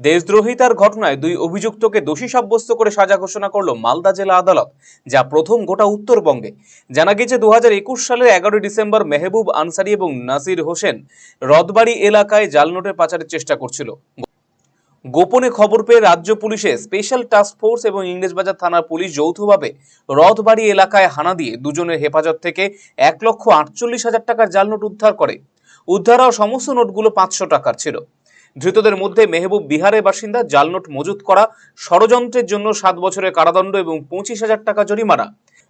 দেশদ্রোহিতার ঘটনায় দুই অভিযুক্তকে দোষী সাব্যস্ত করে সাজা ঘোষণা করল মালদা জেলা আদালত, যা প্রথম গোটা উত্তরবঙ্গে। জানা গেছে দু হাজার একুশ সালের এগারোই ডিসেম্বর মেহবুব আনসারি এবং নাসির হোসেন রথবাড়ি এলাকায় জাল নোটের পাচারের চেষ্টা করছিল। গোপনে খবর পেয়ে রাজ্য পুলিশের স্পেশাল টাস্ক ফোর্স এবং ইংরেজবাজার থানার পুলিশ যৌথভাবে রথবাড়ি এলাকায় হানা দিয়ে দুজনের হেফাজত থেকে এক লক্ষ আটচল্লিশ হাজার টাকার জাল নোট উদ্ধার করে। উদ্ধার হওয়া সমস্ত নোটগুলো পাঁচশো টাকার ছিল। ধৃতদের মধ্যে মেহবুব বিহারের বাসিন্দা জালনোট মজুত করা, ষড়যন্ত্রের জন্য সাত বছরের কারাদণ্ড এবং পঁচিশ হাজার টাকা জরিমানা।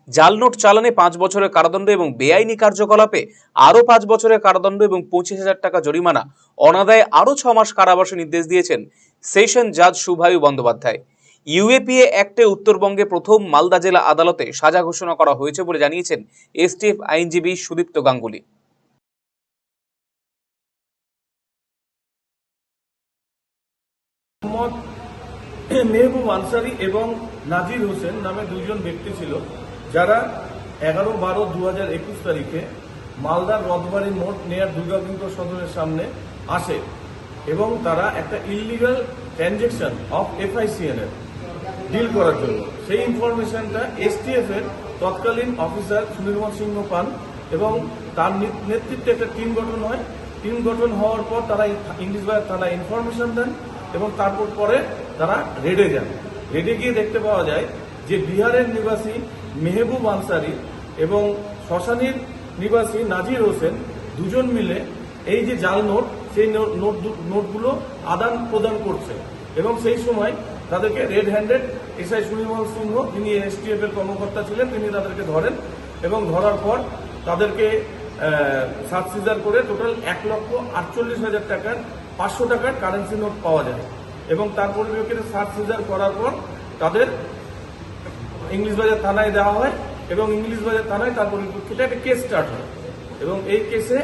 জালনোট চালানে পাঁচ বছরের কারাদণ্ড এবং বেআইনি কার্যকলাপে আরও পাঁচ বছরের কারাদণ্ড এবং পঁচিশ হাজার টাকা জরিমানা। অনাদায়ে আরও ছ মাস কারাবাসের নির্দেশ দিয়েছেন সেশন জাজ সুভায়ু বন্দ্যোপাধ্যায়। ইউএপিএ অ্যাক্টে উত্তরবঙ্গে প্রথম মালদা জেলা আদালতে সাজা ঘোষণা করা হয়েছে বলে জানিয়েছেন এসটিএফ আইনজীবী সুদীপ্ত গাঙ্গুলি। মেহবুব আনসারি এবং নাজির হোসেন নামে দুজন ব্যক্তি ছিল, যারা এগারো বারো দু হাজার একুশ তারিখে মালদার রথবাড়ি মোড় নেয়ার দুর্গাবিন্দু সদনের সামনে আসে এবং তারা একটা ইলিগাল ট্রানজেকশন অফ এফআইসিএন এর ডিল করার জন্য। সেই ইনফরমেশনটা এসটিএফ এর তৎকালীন অফিসার সুনির্মল সিংহ পান এবং তার নেতৃত্বে একটা টিম গঠন হয়। টিম গঠন হওয়ার পর তারা ইংলিশ বাজার থানা ইনফরমেশন দেন এবং তারপর পরে তারা রেডে যান রেডে গিয়ে দেখতে পাওয়া যায় যে বিহারের নিবাসী মেহবুব আনসারি এবং শ্মশানীর নিবাসী নাজির হোসেন দুজন মিলে এই যে জাল নোট, সেই নোট নোটগুলো আদান প্রদান করছে এবং সেই সময় তাদেরকে red handed SI Sunirmal Singha যিনি এসটিএফ এর কর্মকর্তা ছিলেন, তিনি তাদেরকে ধরেন এবং ধরার পর তাদেরকে সাত সিজার করে টোটাল এক লক্ষ আটচল্লিশ হাজার টাকার পাঁচশো টাকার কারেন্সি নোট পাওয়া যায়। এবং তার পরিপ্রেক্ষিতে সাত সিজার করার পর তাদের ইংলিশ বাজার থানায় দেওয়া হয় এবং ইংলিশ বাজার থানায় তার পরিপ্রেক্ষিতে একটা কেস স্টার্ট হয়। এবং এই কেসে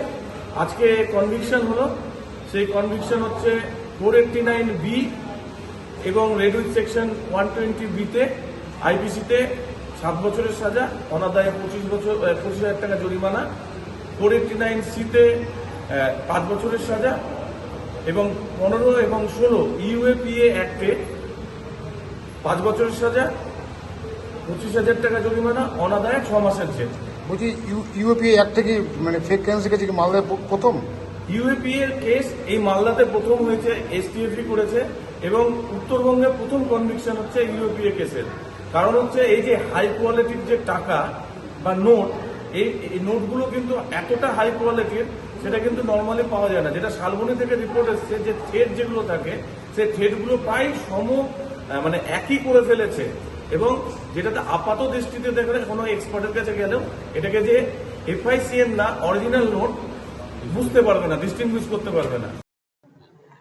আজকে কনভিকশন হলো। সেই কনভিকশন হচ্ছে ফোর এইটটি নাইন বি এবং রেড সেকশন ওয়ান টোয়েন্টি বিতে আইপিসিতে সাত বছরের সাজা, অনাদায়ে পঁচিশ বছর পঁচিশ হাজার টাকা জরিমানা। ফোর এইটটি নাইন সিতে পাঁচ বছরের সাজা এবং পনেরো এবং ষোলো ইউএপিএ অ্যাক্টে পাঁচ বছরের সাজা পঁচিশ হাজার টাকা জরিমানা অনাদায় ছ মাসের জেল। বলছি ইউএপিএ এক থেকে মানে ফেক কারেন্সি গেছে কি মালদায় প্রথম? ইউএপিএ এর কেস এই মালদাতে প্রথম হয়েছে এসটিএফি করেছে এবং উত্তরবঙ্গে প্রথম কনভিকশন হচ্ছে ইউএপিএ কেসের। কারণ হচ্ছে এই যে হাই কোয়ালিটির যে টাকা বা নোট এই নোটগুলো কিন্তু এতটা হাই কোয়ালিটির সেটা কিন্তু নর্মালি পাওয়া যায় না। যেটা শালবনি থেকে রিপোর্ট এসছে যে থ্রেড যেগুলো থাকে, সেই থ্রেডগুলো প্রায় সম মানে একই করে ফেলেছে। এবং যেটাতে আপাত দৃষ্টিতে দেখলে কোনো এক্সপার্টের কাছে গেলেও এটাকে যে এফআইসিএন না অরিজিনাল নোট বুঝতে পারবে না ডিস্টিংগুইশ করতে পারবে না।